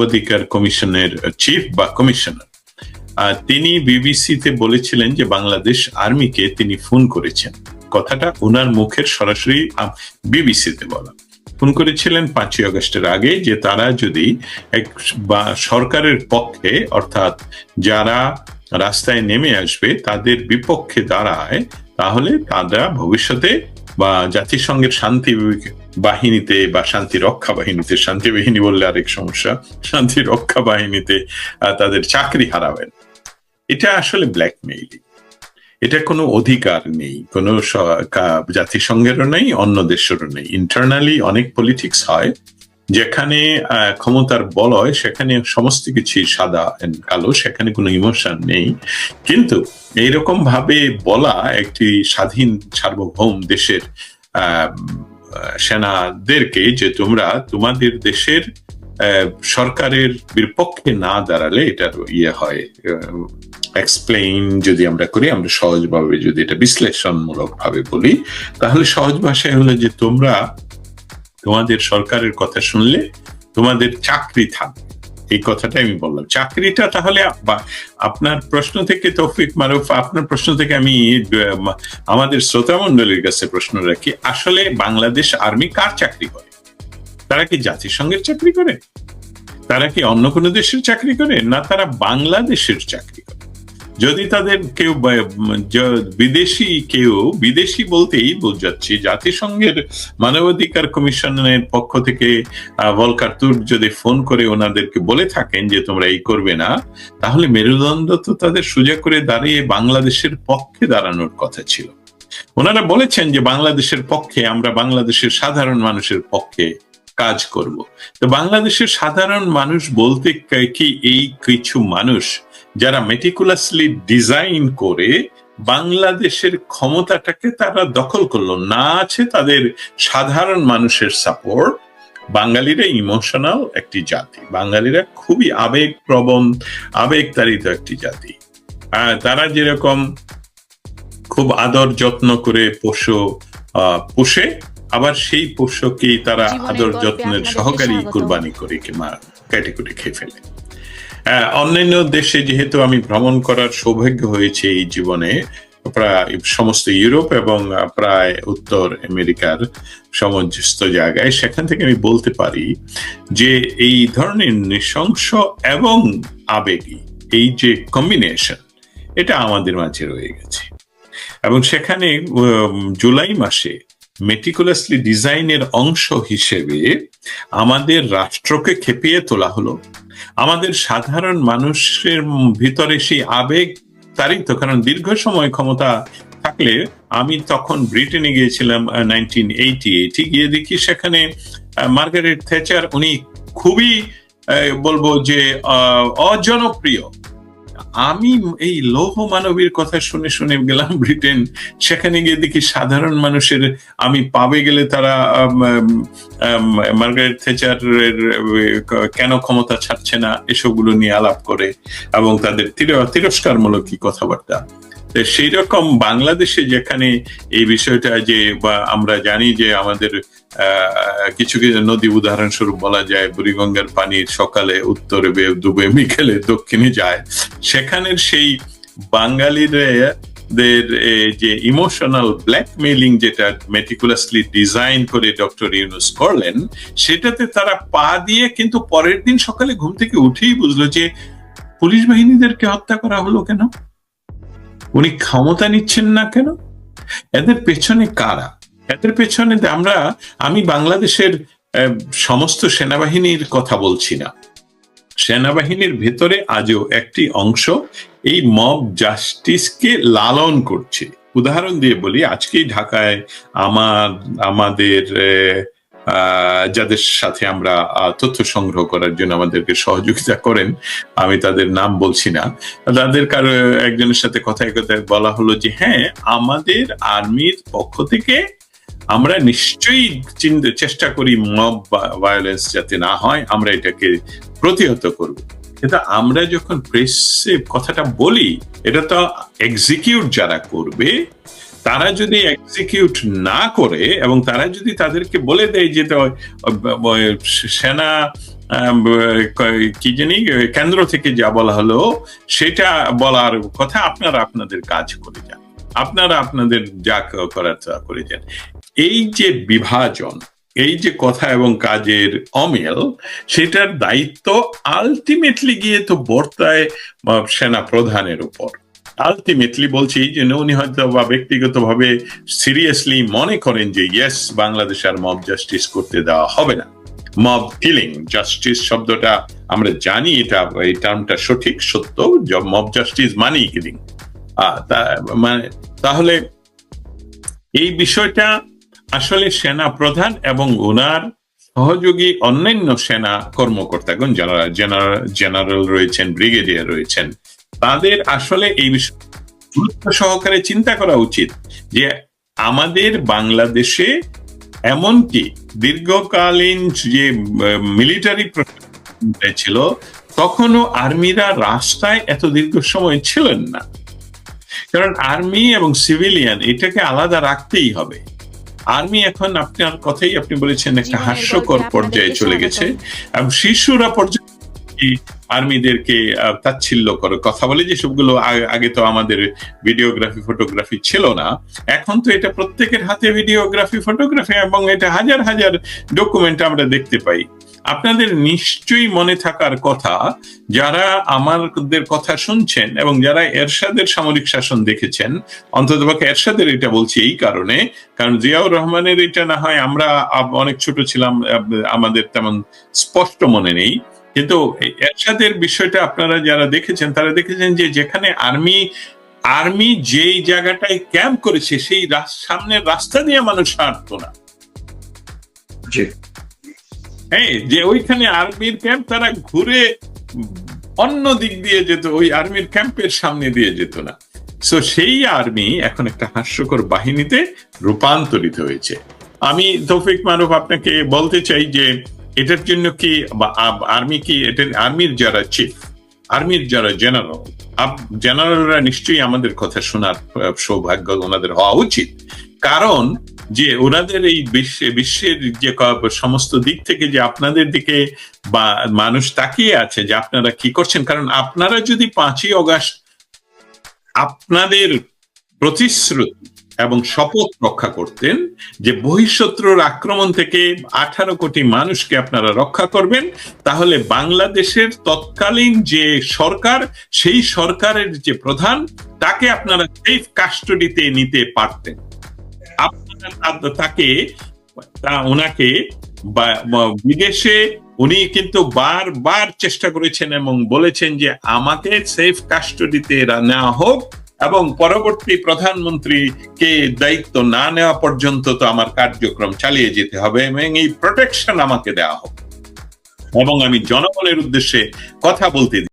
মানবাধিকার কমিশনের চিফ বা কমিশনার তিনি বিবিসিতে বলেছিলেন যে বাংলাদেশ আর্মিকে তিনি ফোন করেছেন। কথাটা ওনার মুখের সরাসরি বিবিসিতে বলা। ফোন করেছিলেন পাঁচই আগস্টের আগে যে তারা যদি এক বা সরকারের পক্ষে, অর্থাৎ যারা রাস্তায় নেমে আসবে, তাদের বিপক্ষে দাঁড়ায়, তাহলে তারা ভবিষ্যতে বা জাতিসংঘের শান্তি বাহিনীতে বা শান্তি রক্ষা বাহিনীতে, শান্তি বাহিনী বললে আরেক সমস্যা, শান্তি রক্ষা বাহিনীতে তাদের চাকরি হারাবেন। এটা আসলে ব্ল্যাকমেইলিং এটা কোনো অধিকার নেই, কোনো জাতিসংঘেরও নেই, অন্য দেশেরও নেই। ইন্টারনালি অনেক পলিটিক্স হয়, যেখানে ক্ষমতার বলয়, সেখানে সমস্ত কিছু সাদা কালো, সেখানে কোনো ইমোশন নেই। কিন্তু এইরকম ভাবে বলা একটি স্বাধীন সার্বভৌম দেশের সেনাদেরকে যে তোমরা তোমাদের দেশের সরকারের বিপক্ষে না দাঁড়ালে এটার ইয়ে হয় এক্সপ্লেইন যদি আমরা করি, আমরা সহজভাবে যদি এটা বিশ্লেষণমূলক ভাবে বলি, তাহলে সহজ ভাষায় হলো যে তোমরা তোমাদের সরকারের কথা শুনলে তোমাদের চাকরি থাকবে। এই কথাটা আমি বললাম। চাকরিটা তাহলে আপনার প্রশ্ন থেকে তৌফিক মারুফ, আপনার প্রশ্ন থেকে আমি আমাদের শ্রোতা মন্ডলীর কাছে প্রশ্ন রাখি, আসলে বাংলাদেশ আর্মি কার চাকরি করে? তারা কি জাতিসংঘের চাকরি করে? তারা কি অন্য কোনো দেশের চাকরি করে? না, তারা বাংলাদেশের চাকরি করে যদি তাদের কেউ বিদেশি কেউ, বিদেশি বলতেই বোঝাচ্ছি, জাতিসংঘের মানবাধিকার কমিশনের পক্ষ থেকে তুর যদি ফোন করে ওনাদেরকে বলে থাকেন যে তোমরা এই করবে না, তাহলে মেরুদণ্ড তো তাদের সোজা করে দাঁড়িয়ে বাংলাদেশের পক্ষে দাঁড়ানোর কথা ছিল। ওনারা বলেছেন যে বাংলাদেশের পক্ষে আমরা বাংলাদেশের সাধারণ মানুষের পক্ষে কাজ করব। তো বাংলাদেশের সাধারণ মানুষ বলতে কি এই কিছু মানুষ যারা মেটিকুলাসলি ডিজাইন করে বাংলাদেশের ক্ষমতাটাকে তারা দখল করল। না আছে তাদের সাধারণ মানুষের সাপোর্ট বাঙালিরা ইমোশনাল একটি জাতি। বাঙালিরা খুবই আবেগপ্রবণ আবেগতাড়িত একটি জাতি। তারা যেরকম খুব আদর যত্ন করে পশু আহ, পোষে আবার সেই পোষ্যকেই তারা আদর যত্নের সহকারী। কুরবানি করে কিংবা কেটে কুটে খেয়ে ফেলে। অন্যান্য দেশে যেহেতু আমি ভ্রমণ করার সৌভাগ্য হয়েছে এই জীবনে, প্রায় সমস্ত ইউরোপ এবং প্রায় উত্তর আমেরিকার সমস্ত জায়গায়, সেখান থেকে আমি বলতে পারি যে এই ধরনের নৃশংস এবং আবেগী এই যে কম্বিনেশন এটা আমাদের মাঝে রয়ে গেছে। এবং সেখানে জুলাই মাসে মেটিকুলাসলি ডিজাইনের অংশ হিসেবে আমাদের রাষ্ট্রকে খেপিয়ে তোলা হলো। আমাদের সাধারণ মানুষের ভিতরে সেই আবেগ তারিত কারণ দীর্ঘ সময় ক্ষমতা থাকলে আমি তখন ব্রিটেনে গিয়েছিলাম নাইনটিন এইটি এইটি গিয়ে দেখি সেখানে মার্গারেট থেচার উনি খুবই বলব যে অজনপ্রিয়। আমি এই লৌহ মানবীর কথা শুনে শুনে গেলাম ব্রিটেন। সেখানে গিয়ে দেখি সাধারণ মানুষের, আমি পাবে গেলে তারা মার্গারেট থেচারের কেন ক্ষমতা ছাড়ছে না, এসবগুলো নিয়ে আলাপ করে এবং তাদের তির- তিরস্কারমূলক কি কথাবার্তা। সেই রকম বাংলাদেশে যেখানে এই বিষয়টা যে বা আমরা জানি যে আমাদের কিছু কিছু নদী উদাহরণস্বরূপ বলা যায়, বুড়িগঙ্গার পানি সকালে উত্তরে বে- ডুবে বিকেলে দক্ষিণে যায়। সেখানের সেই বাঙালিদের যে ইমোশনাল ব্ল্যাকমেইলিং যেটা মেটিকুলাসলি ডিজাইন করে ডক্টর ইউনুস করলেন, সেটাতে তারা পা দিয়ে কিন্তু পরের দিন সকালে ঘুম থেকে উঠেই বুঝলো যে পুলিশ বাহিনীদেরকে হত্যা করা হলো কেন? উনি ক্ষমতা নিচ্ছেন না কেন? এদের পেছনে কারা? এদের পেছনে আমরা, আমি বাংলাদেশের সমস্ত সেনাবাহিনীর কথা বলছি না। সেনাবাহিনীর ভেতরে আজও একটি অংশ এই মব জাস্টিসকে লালন করছে। উদাহরণ দিয়ে বলি, আজকেই ঢাকায় আমার, আমাদের যাদের সাথে আমরা তথ্য সংগ্রহ করার জন্য আমাদেরকে সহযোগিতা করেন, আমি তাদের নাম বলছি না। তাদের কারও একজনের সাথে কথায় কথায় বলা হলো যে হ্যাঁ আমাদের আর্মির পক্ষ থেকে আমরা নিশ্চয়ই চিন্তা, চেষ্টা করি মব ভায়োলেন্স যাতে না হয়, আমরা এটাকে প্রতিহত করব। কিন্তু আমরা যখন প্রেসে কথাটা বলি, এটা তো এক্সিকিউট যারা করবে তারা যদি এক্সিকিউট না করে এবং তারা যদি তাদেরকে বলে দেয় যে সেনা কি জানি, কেন্দ্র থেকে যা বলা হলো, সেটা বলার কথা আপনারা আপনাদের কাজ করে যান। আপনারা আপনাদের যা করার তা করে যান। এই যে বিভাজন, এই যে কথা এবং কাজের অমিল, সেটার দায়িত্ব আলটিমেটলি গিয়ে তো বর্তায় সেনা প্রধানের উপর। আলটিমেটলি বলছি জন্য উনি হয়তো বা ব্যক্তিগতভাবে সিরিয়াসলি মনে করেন যে ইয়েস বাংলাদেশ আর মব জাস্টিস করতে দেওয়া হবে না। মব কিলিং জাস্টিস শব্দটা আমরা জানি, এটা, এই টার্মটা সঠিক, সত্য মব জাস্টিস মানেই কিলিং মানে তাহলে এই বিষয়টা আসলে সেনা প্রধান এবং ওনার সহযোগী অন্যান্য সেনা কর্মকর্তাগণ, যারা জেনারেল রয়েছেন ব্রিগেডিয়ার রয়েছেন তাদের আসলে এই বিষয়ে গুরুত্ব সহকারে চিন্তা করা উচিত যে আমাদের বাংলাদেশে এমনকি দীর্ঘকালীন যে মিলিটারি ছিল তখনও আর্মিরা রাস্তায় এত দীর্ঘ সময় ছিলেন না। কারণ আর্মি এবং সিভিলিয়ান এটাকে আলাদা রাখতেই হবে। আর্মি এখন আপনার কথাই আপনি বলেছেন একটা হাস্যকর পর্যায়ে চলে গেছে। এবং শিশুরা পর্যন্ত এই আর্মিদেরকে তাচ্ছিল্য করে। কথা বলে যে সবগুলো আগে- তো আমাদের ভিডিওগ্রাফি, ফটোগ্রাফি ছিল না, এখন তো এটা প্রত্যেকের হাতে ভিডিওগ্রাফি, ফটোগ্রাফি, এবং এটা হাজার হাজার ডকুমেন্ট আমরা দেখতে পাই। আপনাদের নিশ্চয়ই মনে থাকার কথা, যারা আমাদের কথা শুনছেন এবং যারা এরশাদের সামরিক শাসন দেখেছেন অন্তত অন্ততপক্ষে এরশাদের এটা বলছি এই কারণে, কারণ জিয়াউর রহমানের এটা না হয় আমরা অনেক ছোট ছিলাম আমাদের তেমন স্পষ্ট মনে নেই। কিন্তু এরশাদের বিষয়টা আপনারা যারা দেখেছেন তারা দেখেছেন যে যেখানে আর্মি আর্মি যেই জায়গাটায় ক্যাম্প করেছে সেই সামনের রাস্তা দিয়ে মানুষ হাঁটতো না। হ্যাঁ যে ওইখানে আর্মির ক্যাম্প তারা ঘুরে অন্য দিক দিয়ে যেত ওই আর্মির ক্যাম্পের সামনে দিয়ে যেত না। সো সেই আর্মি এখন একটা হাস্যকর বাহিনীতে রূপান্তরিত হয়েছে। আমি তৌফিক মারুফ আপনাকে বলতে চাই যে এটার জন্য কি আর্মি কি এটা আর্মির যারা চিফ আর্মির যারা জেনারেল জেনারেলরা নিশ্চয়ই আমাদের কথা শোনার সৌভাগ্য ওনাদের হওয়া উচিত। কারণ যে ওনাদের এই বিশ্বে, বিশ্বের যে সমস্ত দিক থেকে যে আপনাদের দিকে বা মানুষ তাকিয়ে আছে যে আপনারা কি করছেন, কারণ আপনারা যদি পাঁচই অগাস্ট আপনাদের প্রতিশ্রুতি এবং শপথ রক্ষা করতেন যে বহিঃশত্রুর আক্রমণ থেকে আঠারো কোটি মানুষকে আপনারা রক্ষা করবেন। তাহলে বাংলাদেশের তৎকালীন যে সরকার, সেই সরকারের যে প্রধান, তাকে আপনারা সেফ কাস্টডিতে নিতে পারতেন। আপনারা তাকে, তা ওনাকে বিদেশে উনি কিন্তু বারবার চেষ্টা করেছেন এবং বলেছেন যে আমাকে সেফ কাস্টডিতে নেওয়া হোক। এবং পরবর্তী প্রধানমন্ত্রী কে দায়িত্ব না নেওয়া পর্যন্ত তো আমার কার্যক্রম চালিয়ে যেতে হবে এবং এই প্রোটেকশন আমাকে দেওয়া হবে। এবং আমি জনগণের উদ্দেশ্যে কথা বলতে